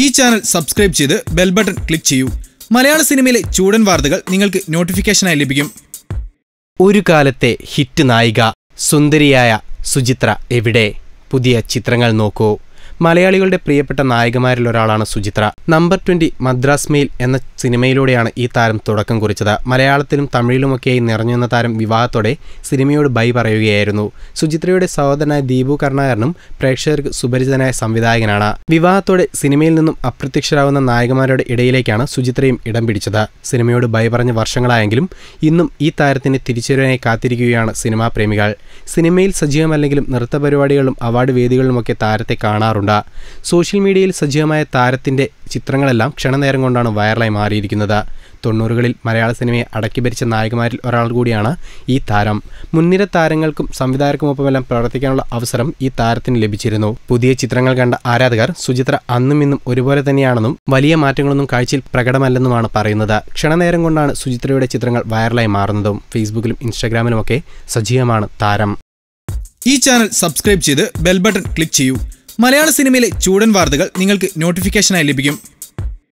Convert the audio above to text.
ഈ channel subscribe ചെയ്ത് bell button click ചെയ്യൂ. മലയാള സിനിമയിലെ ചൂടൻ വാർത്തകൾ നിങ്ങൾക്ക് നോട്ടിഫിക്കേഷനായി ലഭിക്കും. ഒരു കാലത്തെ ഹിറ്റ് നായിക സുന്ദരിയായ സുചിത്ര എവിടെ? പുതിയ ചിത്രങ്ങൾ നോക്കൂ. മലയാളികളുടെ പ്രിയപ്പെട്ട നായികമാരിൽ ഒരാളാണ് Suchitra. Number twenty Madras mail എന്ന സിനിമയിലൂടെയാണ് ഈ താരം തുടക്കം കുറിച്ചത്. മലയാളത്തിലും തമിഴിലുമൊക്കെയായി നിറഞ്ഞു വന്ന താരം വിവാഹത്തോടെ സിനിമയോട് ബൈ പറയുകയായിരുന്നു. സുചിത്രയുടെ സഹോദരനായ ദീപു കരുണാകരനും പ്രേക്ഷകർക്ക് സുപരിചിതനായ സംവിധായകനാണ്. വിവാഹത്തോടെ സിനിമയിൽ നിന്നും അപ്രത്യക്ഷരാകുന്ന നായകന്മാരുടെ ഇടയിലേക്കാണ് സുചിത്രയും ഇടം പിടിച്ചത്. സിനിമയോട് ബൈ പറഞ്ഞ വർഷങ്ങളായെങ്കിലും ഇന്നും ഈ താരത്തിന്റെ തിരിച്ചുവരവിനായി കാത്തിരിക്കുകയാണ് സിനിമാ പ്രേമികൾ. സിനിമയിൽ സജീവമല്ലെങ്കിലും നൃത്ത പരിപാടികളിലും അവാർഡ് വേദികളിലുമൊക്കെ താരത്തെ കാണാറുണ്ട്. സോഷ്യൽ മീഡിയയിൽ സജീവമായ താരത്തിന്റെ ചിത്രങ്ങളെല്ലാം ക്ഷണനേരം കൊണ്ടാണ് വൈറലായി മാറിയിരിക്കുന്നത്. തൊണ്ണൂറുകളിൽ മലയാള സിനിമയെ അടക്കി ഭരിച്ച നായകന്മാരിൽ ഒരാൾ കൂടിയാണ് ഈ താരം. മുൻനിര താരങ്ങൾക്കും സംവിധായകർക്കുമൊപ്പമെല്ലാം പ്രവർത്തിക്കാനുള്ള അവസരം ഈ താരത്തിന് ലഭിച്ചിരുന്നു. പുതിയ ചിത്രങ്ങൾ കണ്ട ആരാധകർ സുചിത്ര അന്നും ഇന്നും ഒരുപോലെ തന്നെയാണെന്നും വലിയ മാറ്റങ്ങളൊന്നും കാഴ്ചയിൽ പ്രകടമല്ലെന്നുമാണ് പറയുന്നത്. ക്ഷണനേരം കൊണ്ടാണ് സുചിത്രയുടെ ചിത്രങ്ങൾ വൈറലായി മാറുന്നതും. ഫേസ്ബുക്കിലും ഇൻസ്റ്റാഗ്രാമിലുമൊക്കെ സജീവമാണ് താരം. ഈ ചാനൽ സബ്സ്ക്രൈബ് ചെയ്ത് ബെൽബട്ടൺ ക്ലിക്ക് ചെയ്യൂ. മലയാള സിനിമയിലെ ചൂടൻ വാർത്തകൾ നിങ്ങൾക്ക് നോട്ടിഫിക്കേഷനായി ലഭിക്കും.